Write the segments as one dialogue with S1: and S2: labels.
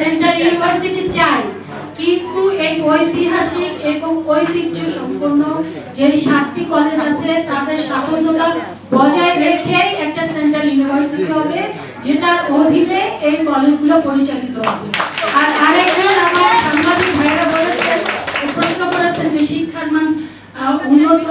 S1: Central university চাই কিন্তু এই ঐতিহাসিক এবং ঐতিহ্য সম্পন্ন যে সাতটি কলেজ আছে, তাদের স্বাধীনতা বজায় রেখেই একটা সেন্ট্রাল ইউনিভার্সিটি হবে, যেটার অধীনে এই কলেজগুলো পরিচালিত হবে। আর আরেকজন আমার সাংবাদিক ভাইরা বলেছেন প্রশ্ন করেছেন যে শিক্ষার মান উন্নত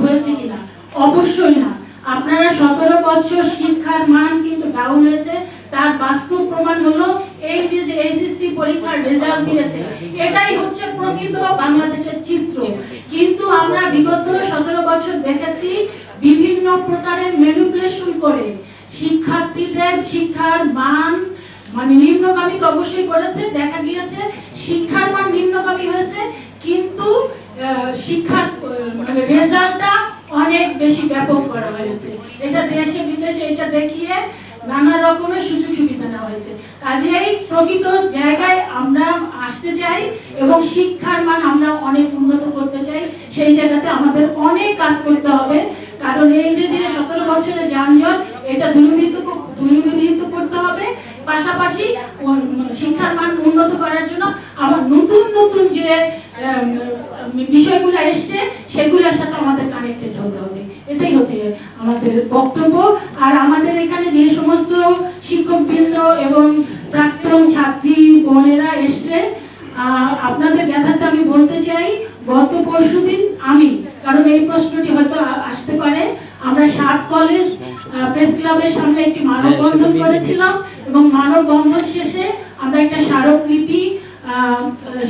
S1: হয়েছে কিনা। অবশ্যই না। আপনারা সতেরো বছর শিক্ষার মান কিন্তু ডাউন হয়েছে, তার বাস্তব প্রমাণ হলো এই যে এসএসসি পরীক্ষার রেজাল্ট দিয়েছে, এটাই হচ্ছে প্রকৃত বাংলাদেশের চিত্র। কিন্তু আমরা বিগত সতেরো বছর দেখেছি বিভিন্ন প্রকারের ম্যানিপুলেশন করে শিক্ষার্থীদের শিক্ষার মান মানে নিম্নগামী অবশ্যই করেছে, দেখা গিয়েছে শিক্ষার মান নিম্নগামী হয়েছে, কিন্তু শিক্ষার মানে রেজাল্টটা অনেক বেশি ব্যাপক করা হয়েছে। এটা দেশে বিদেশে এটা দেখিয়ে নানা রকমের সুযোগ সুবিধা নেওয়া হয়েছে। কাজেই প্রকৃত জায়গায় আমরা আসতে চাই এবং শিক্ষার মান আমরা অনেক উন্নত করতে চাই। সেই জায়গাতে আমাদের অনেক কাজ করতে হবে। কারণ এই যে যে সতেরো বছরের যানজট, এটা দূরীভূত দূরীভূত করতে হবে। পাশাপাশি শিক্ষার মান উন্নত করার জন্য আমার নতুন নতুন যে বিষয়গুলো এসছে, সেগুলোর সাথে আমাদের কানেক্টেড হতে হবে। এটাই হচ্ছে আমাদের বক্তব্য। আর আমাদের এখানে যে বোনেরা আহ, আপনাদের জ্ঞাতার্থে আমি বলতে চাই গত পরশুদিন আমি কারণ এই প্রশ্নটি হয়তো আসতে পারে আমরা সাত কলেজ প্রেস ক্লাবের সামনে একটি মানববন্ধন করেছিলাম এবং মানববন্ধন শেষে আমরা একটা স্মারকলিপি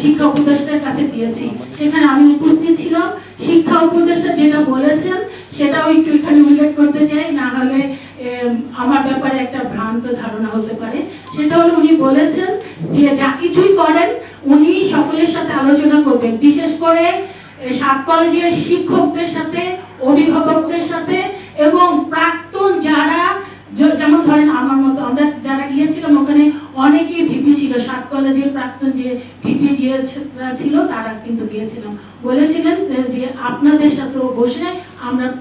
S1: শিক্ষা উপদেষ্টার কাছে দিয়েছি। সেখানে আমি উপস্থিত ছিলাম। শিক্ষা উপদেষ্টা যেটা বলেছেন সেটাও একটু এখানে উল্লেখ করতে চাই না হলে আমার ব্যাপারে একটা ভ্রান্ত ধারণা হতে পারে। সেটা হলো উনি বলেছেন যে যা কিছুই করেন, উনি সকলের সাথে আলোচনা করবেন। বিশেষ করে সাত কলেজের শিক্ষকদের সাথে, অভিভাবকদের সাথে, এবং প্রাক্তন যারা যেমন ধরেন আমার মতো, আমরা যারা গিয়েছিলাম, ওখানে অনেকেই ভিপি ছিল। সাত কলেজের প্রাক্তন যে ভিপি ছিল, তারা কিন্তু গিয়েছিলাম। বলেছিলেন যে- আপনাদের সাথেও বসে আমরা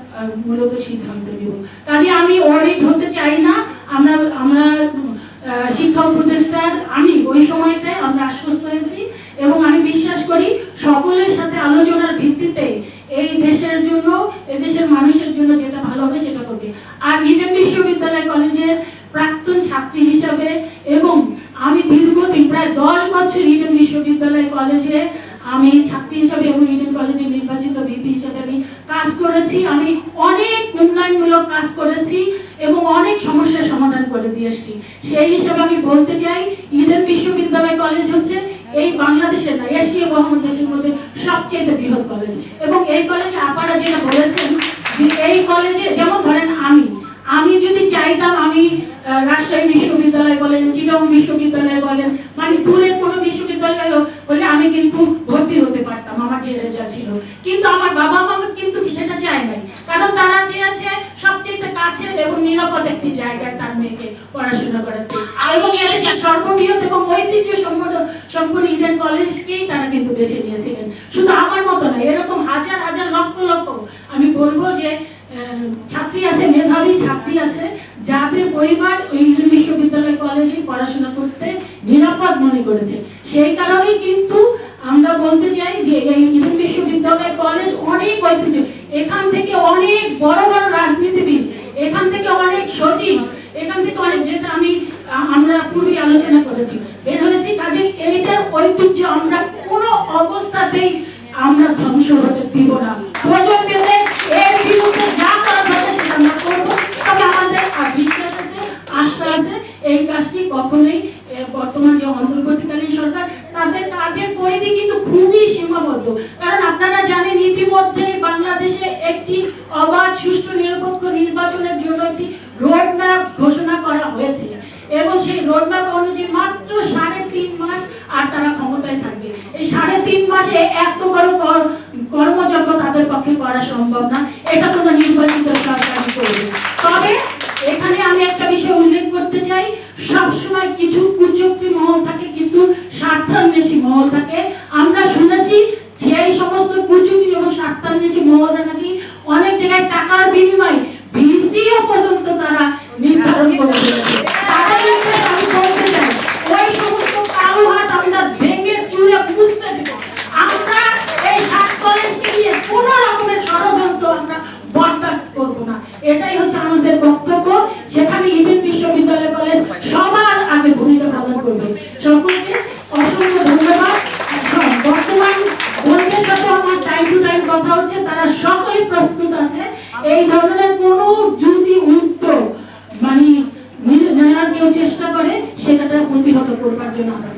S1: মূলত সিদ্ধান্ত নিব। কাজে আমি অডিট হতে চাই না। আমরা আমরা উপদেষ্টার আমি ওই সময়তে আমরা আশ্বস্ত হয়েছি এবং আমি বিশ্বাস করি সকলের সাথে আলোচনার ভিত্তিতে এই দেশের জন্য এই দেশের মানুষের জন্য যেটা ভালো হবে সেটা করবে। আর ইডেন বিশ্ববিদ্যালয় কলেজের প্রাক্তন ছাত্রী হিসাবে এবং আমি দীর্ঘদিন, প্রায় দশ বছর ইডেন বিশ্ববিদ্যালয় কলেজে আমি ছাত্রী হিসাবে এবং ইডেন কলেজে নির্বাচিত ভিপি হিসাবে আমি কাজ করেছি। আমি অনেক উন্নয়নমূলক কাজ করেছি। অনেক সমস্যার সমাধান করে দিয়েছি সেই হিসাবে আমি বলতে চাই, ইডেন বিশ্ববিদ্যালয় কলেজ হচ্ছে এই বাংলাদেশের না, এশিয়া মহাদেশের মধ্যে সবচেয়ে বৃহৎ কলেজ এবং এই কলেজে আপনারা যেটা বলেছেন, যে এই কলেজে যেমন ধরেন আমি আমি যদি চাইতাম আমি রাজশাহী বিশ্ববিদ্যালয় বলেন চিটং বিশ্ববিদ্যালয় বলেন মানে দূরের কোনো বিশ্ববিদ্যালয় বলে আমি কিন্তু ভর্তি হতে পারতাম, আমার যে রেজাল্ট ছিল। কিন্তু আমার বাবা মা কিন্তু সেটা চায় নাই। কারণ তারা সবচেয়ে কাছের এবং নিরাপদ একটি জায়গায় তার মেয়েকে পড়াশোনা করাতে। এবং এদেশের সর্ববৃহৎ এবং ঐতিহ্য সম্পন্ন সম্পূর্ণ ইন্ডিয়ান কলেজকেই তারা কিন্তু বেছে নিয়েছিলেন। শুধু আমার মতো না এরকম হাজার হাজার, লক্ষ লক্ষ, আমি বলব যে ছাত্রী আছে, মেধাবী ছাত্রী আছে, যাদের পরিবার ওই ইন্ডিয়ান বিশ্ববিদ্যালয় কলেজে পড়াশোনা করতে নিরাপদ মনে করেছে। সেই কারণেই কিন্তু আমরা বলতে চাই যে, এই ইন্ডিয়ান বিশ্ববিদ্যালয় কলেজ অনেক ঐতিহ্য। এখান থেকে অনেক বড় বড় রাজনীতিবিদ এখান থেকে অনেক সচিব এখান থেকে অনেক যেটা আমি আ- আমরা পূর্বে আলোচনা করেছি বের হয়েছি কাজে এইটার ঐতিহ্য আমরা কোনো অবস্থাতেই আমরা ধ্বংস হতে দিব না প্রয়োজন পেলে এর বিরুদ্ধে যা করা দরকার সেটা আমরা করব তবে আমাদের আর বিশ্বাস আছে আস্থা আছে এই কাজটি কখনোই এ, বর্তমান যে অন্তর্বর্তীকালীন সরকার তাদের পরিধি কিন্তু খুবই সীমাবদ্ধ। কারণ আপনারা জানেন ইতিমধ্যে বাংলাদেশে একটি অবাধ, সুষ্ঠু, নিরপেক্ষ নির্বাচনের জন্য একটি রোডম্যাপ ঘোষণা করা হয়েছে। এবং সেই রোডম্যাপ অনুযায়ী মাত্র সাড়ে তিন মাস আর তারা ক্ষমতায় থাকবে। এই সাড়ে তিন মাসে এত বড় কর- কর্মযজ্ঞ তাদের পক্ষে করা সম্ভব না। এটা কোনো নির্বাচিত এই ধরনের কোনো যদি উদ্যোগ মানে যারা কেউ চেষ্টা করে, সেটা প্রতিহত করবার জন্য আমরা